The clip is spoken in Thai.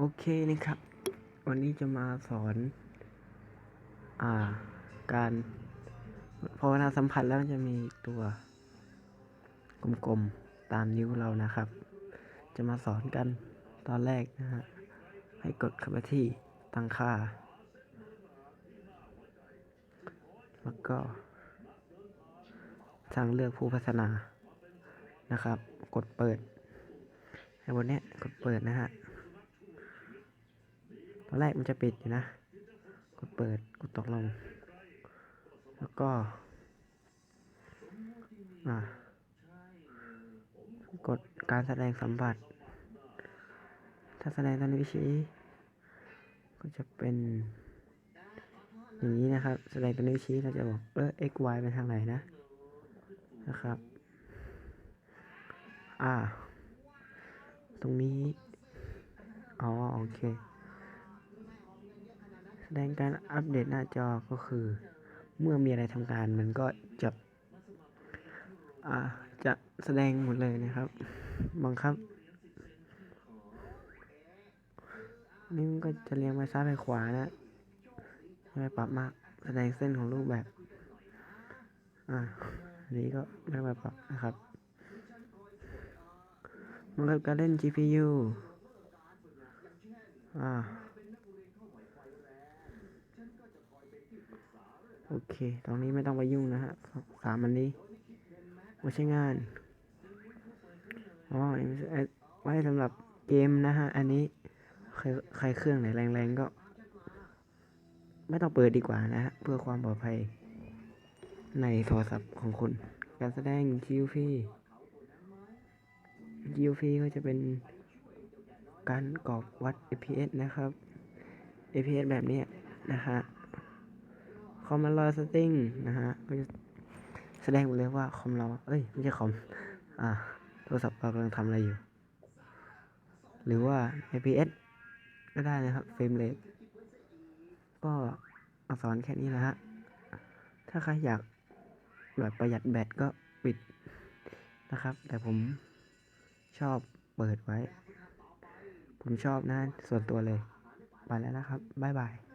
โอเคนะครับ วันนี้จะมาสอน อ่า การพอเวลาสัมผัสแล้วจะมีตัวกลมๆตามนิ้วเรานะครับ จะมาสอนกันตอนแรกนะฮะ ให้กดเข้าไปที่ตั้งค่า แล้วก็ทางเลือกผู้พัฒนานะครับ กดเปิดให้บนเนี้ยกดเปิดนะฮะ ตอนแรกมันจะปิดอยู่นะ กดเปิด กดตกลง แล้วก็ อ่ากดการแสดงสัมผัส ถ้าแสดงตามนิ้วชีก็จะเป็น อย่างนี้นะครับ แสดงตัวนิวชีเราจะบอกเออ x y ไปทางไหนนะ นะครับ อ่า ตรงนี้ อ๋อ โอเค แสดงการอัปเดตหน้าจอก็คือ เมื่อมีอะไรทำการมันก็จะจะแสดงหมดเลยนะครับบังคับนี่มันก็จะเรียงไปซ้ายไปขวานะไม่ปรับมากแสดงเส้นของรูปแบบ อ่านี้ก็ไม่ไปปรับนะครับ มันกับการเล่น GPU อ่า โอเค ตรงนี้ไม่ต้องไปยุ่งนะฮะสามอันนี้ไม่ใช่งาน อ๋อ MS ไว้สำหรับเกมนะฮะ อันนี้ ใครใครเครื่องไหนแรงๆก็ ไม่ต้องเปิดดีกว่านะฮะ เพื่อความปลอดภัย ในโทรศัพท์ของคุณ การแสดง GUP GUP ก็จะเป็นการกรอกวัด FPS นะครับ FPS แบบนี้นะฮะ คอมมันรอสติ้งนะฮะก็จะแสดงเลยว่าคอมเรา เอ้ย ไม่ใช่คอม อ่า โทรศัพท์เรากำลังทำอะไรอยู่ หรือว่า FPS ก็ได้นะครับ เฟรมเรทก็มาสอนแค่นี้นะฮะ ถ้าใครอยากแบบประหยัดแบตก็ปิดนะครับ แต่ผมชอบเปิดไว้ ผมชอบนะส่วนตัวเลย ไปแล้วนะครับ บ๊ายบาย